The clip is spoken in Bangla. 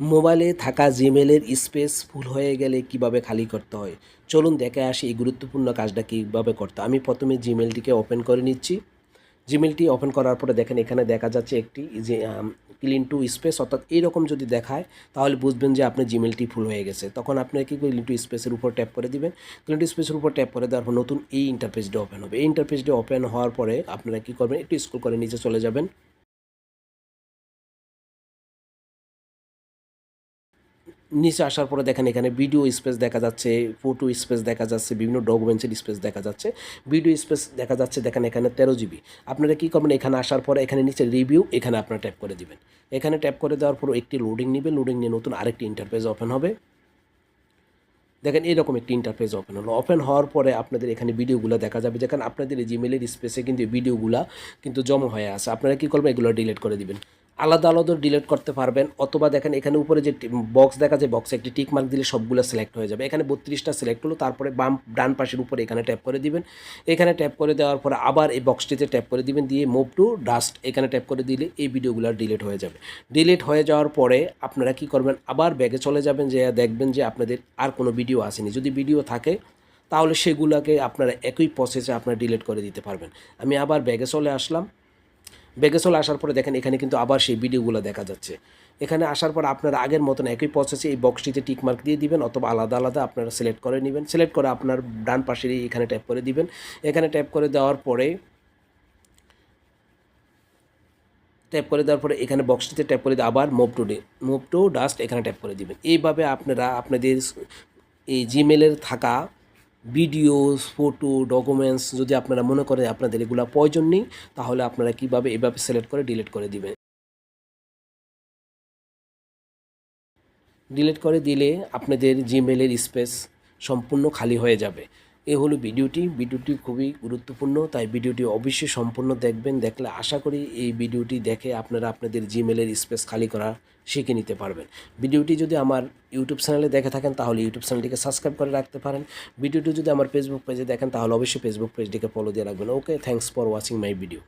মোবাইলে থাকা জিমেলের স্পেস ফুল হয়ে গেলে কীভাবে খালি করতে হয়? চলুন দেখে আসি এই গুরুত্বপূর্ণ কাজটা কীভাবে করতে। আমি প্রথমে জিমেলটিকে ওপেন করে নিচ্ছি। জিমেলটি ওপেন করার পরে দেখেন এখানে দেখা যাচ্ছে একটি ক্লিন টু স্পেস অর্থাৎ এইরকম যদি দেখায়, তাহলে বুঝবেন যে আপনার জিমেলটি ফুল হয়ে গেছে। তখন আপনি কি ক্লিন টু স্পেসের উপর ট্যাপ করে দিবেন। ক্লিন টু স্পেসের উপর ট্যাপ করে দেওয়ার পর নতুন এই ইন্টারফেসটি ওপেন হবে। এই ইন্টারফেসটি ওপেন হওয়ার পরে আপনারা কী করবেন? একটু স্কুল করে নিচে চলে যাবেন। নিচে আসার পরে দেখেন এখানে ভিডিও স্পেস দেখা যাচ্ছে ফটো স্পেস দেখা যাচ্ছে, বিভিন্ন ডকুমেন্টসের স্পেস দেখা যাচ্ছে। ভিডিও স্পেস দেখা যাচ্ছে, দেখেন এখানে তেরো জিবি আপনারা কী করবেন, এখানে আসার পরে এখানে নিচে রিভিউ এখানে আপনারা ট্যাপ করে দিবেন। এখানে ট্যাপ করে দেওয়ার পর একটি লোডিং নেবে লোডিং নিয়ে নতুন আরেকটি ইন্টারফেস ওপেন হবে। দেখেন এরকম একটি ইন্টারফেস ওপেন হলো। ওপেন হওয়ার পরে আপনাদের এখানে ভিডিওগুলো দেখা যাবে। যেখানে আপনাদের জিমেলের স্পেসে কিন্তু ভিডিওগুলো কিন্তু জমা হয়ে আছে। আপনারা কী করবেন, এগুলো ডিলিট করে দিবেন। আলাদা আলাদা ডিলিট করতে পারবেন, অথবা দেখেন এখানে উপরে যে বক্স দেখা যায় বক্সে একটি টিক মার্ক দিলে সবগুলো সিলেক্ট হয়ে যাবে। এখানে বত্রিশটা সিলেক্ট হলো, তারপরে বাম, ডান পাশের উপরে এখানে ট্যাপ করে দিবেন। এখানে ট্যাপ করে দেওয়ার পরে আবার এই বক্সটিতে ট্যাপ করে দিবেন, দিয়ে মুভ টু ডাস্ট এখানে ট্যাপ করে দিলে এই ভিডিওগুলো ডিলিট হয়ে যাবে। ডিলিট হয়ে যাওয়ার পরে আপনারা কি করবেন? আবার ব্যাগে চলে যাবেন যে দেখবেন যে আপনাদের আর কোনো ভিডিও আসেনি। যদি ভিডিও থাকে, তাহলে সেগুলোকে আপনারা একই প্রসেসে আপনারা ডিলিট করে দিতে পারবেন। আমি আবার ব্যাগে চলে আসলাম। ব্যাগে চলে আসার পরে দেখেন এখানে কিন্তু আবার সেই ভিডিওগুলো দেখা যাচ্ছে। এখানে আসার পর আপনারা আগের মতন একই প্রসেসে এই বক্সটিতে টিকমার্ক দিয়ে দিবেন অথবা আলাদা আলাদা আপনারা সিলেক্ট করে নেবেন। সিলেক্ট করে আপনার ডান পাশের এখানে ট্যাপ করে দিবেন। এখানে ট্যাপ করে দেওয়ার পরে ট্যাপ করে দেওয়ার পরে এখানে বক্সটিতে ট্যাপ করে আবার move to day move to dust এখানে ট্যাপ করে দিবেন। এইভাবে আপনারা আপনাদের এই জিমেলের থাকা ভিডিও ফটো ডকুমেন্টস যদি আপনারা মনে করেন আপনাদের এগুলো প্রয়োজন নেই, তাহলে আপনারা কীভাবে এভাবে সিলেক্ট করে ডিলিট করে দিবেন? ডিলিট করে দিলে আপনাদের জিমেলের স্পেস সম্পূর্ণ খালি হয়ে যাবে। এ হলো ভিডিওটি। ভিডিওটি খুবই গুরুত্বপূর্ণ, তাই ভিডিওটি অবশ্যই সম্পূর্ণ দেখবেন। দেখলে আশা করি এই ভিডিওটি দেখে আপনারা আপনাদের জিমেলের স্পেস খালি করা শিখে নিতে পারবেন। ভিডিওটি যদি আমার ইউটিউব চ্যানেলে দেখে থাকেন, তাহলে ইউটিউব চ্যানেলটিকে সাবস্ক্রাইব করে রাখতে পারেন। ভিডিওটি যদি আমার ফেসবুক পেজে দেখেন, তাহলে অবশ্যই ফেসবুক পেজটিকে ফলো দিয়ে রাখবেন। Okay thanks for watching my video